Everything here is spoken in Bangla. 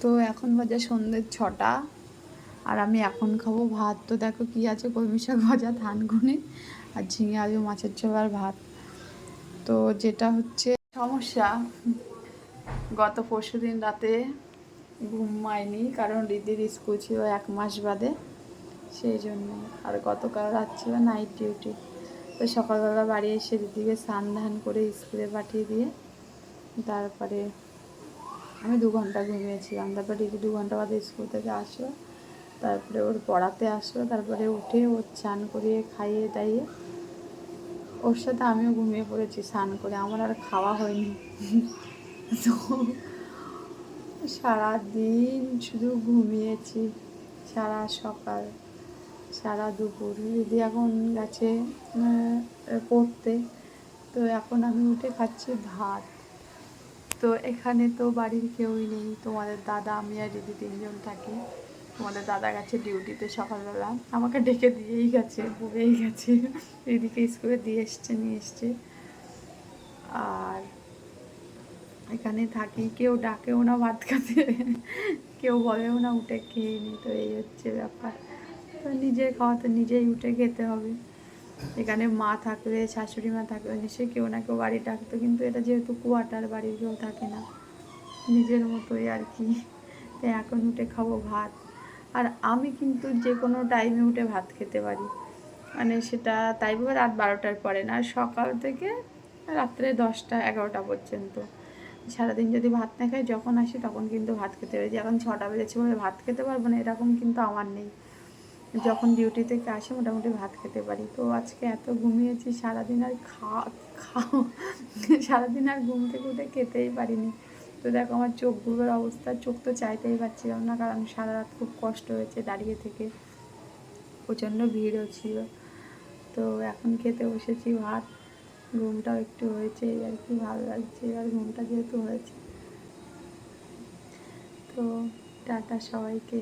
তো এখন বাজে সন্ধ্যে ছটা আর আমি এখন খাব ভাত। তো দেখো কি আছে কলমি শাক ভাজা, ধান গুনে আর ঝিঙে, আলু, মাছের ঝোল আর ভাত। তো যেটা হচ্ছে সমস্যা, গত পরশু দিন রাতে ঘুমায়নি কারণ দিদির স্কুল ছিল এক মাস বাদে, সেই জন্য। আর গতকাল রাত ছিল নাইট ডিউটি তো সকালবেলা বাড়ি এসে দিদিকে স্নান ধান করে স্কুলে পাঠিয়ে দিয়ে তারপরে আমি দু ঘণ্টা ঘুমিয়েছিলাম তারপরে দিদি দু ঘণ্টা বাদে স্কুল থেকে আসলো। তারপরে ওর পড়াতে আসলো। তারপরে উঠে ওর চান করিয়ে, খাইয়ে দাইয়ে ওর সাথে আমিও ঘুমিয়ে পড়েছি স্নান করে। আমার আর খাওয়া হয়নি। তো সারাদিন শুধু ঘুমিয়েছি। সারা সকাল, সারা দুপুর। দিদি এখন গেছে পড়তে। তো এখন আমি উঠে খাচ্ছি ভাত। তো এখানে তো বাড়ির কেউই নেই। তোমাদের দাদা, আমি আর দিদি তিনজন থাকি। তোমাদের দাদা গেছে ডিউটিতে সকালবেলা। আমাকে ডেকে দিয়েই গেছে, বলেই গেছে। দিদিকে স্কুলে দিয়ে এসছে, নিয়ে এসছে। আর এখানে থাকি, কেউ ডাকেও না ভাত খাতে। কেউ বলেও না, উঠে খেয়ে নি। তো এই হচ্ছে ব্যাপার। তো নিজের খাওয়া তো নিজেই উঠে খেতে হবে। এখানে মা থাকলে, শাশুড়ি মা থাকলে, নিশ্চয়ই কেউ না কেউ বাড়ি ডাকতো, কিন্তু এটা যেহেতু কোয়ার্টার বাড়ির কেউ থাকে না। নিজের মতোই আর কি। তাই এখন উঠে খাব ভাত। আর আমি কিন্তু যে কোনো টাইমে উঠে ভাত খেতে পারি। মানে সেটা তাই বলে রাত বারোটার পরে না, সকাল থেকে রাত্রে দশটা, এগারোটা পর্যন্ত। সারাদিন যদি ভাত না খাই, যখন আসি তখন কিন্তু ভাত খেতে পারি এখন ছটা বেজেছে বলে ভাত খেতে পারব না, এরকম কিন্তু আমার নেই। যখন ডিউটি থেকে আসি, মোটামুটি ভাত খেতে পারি। তো আজকে এত ঘুমিয়েছি, সারাদিন আর খাওয়া খাও সারাদিন আর ঘুম থেকে উঠে খেতেই পারিনি। তো দেখো আমার চোখগুলোর অবস্থা, চোখ তো চাইতেই পারছিলাম না, কারণ সারা রাত খুব কষ্ট হয়েছে দাঁড়িয়ে থেকে। প্রচণ্ড ভিড়ও ছিল। তো এখন খেতে বসেছি ভাত, ঘুমটাও একটু হয়েছে আর কি ভালো লাগছে, এবার ঘুমটা যেহেতু হয়েছে। তো টাটা সবাইকে।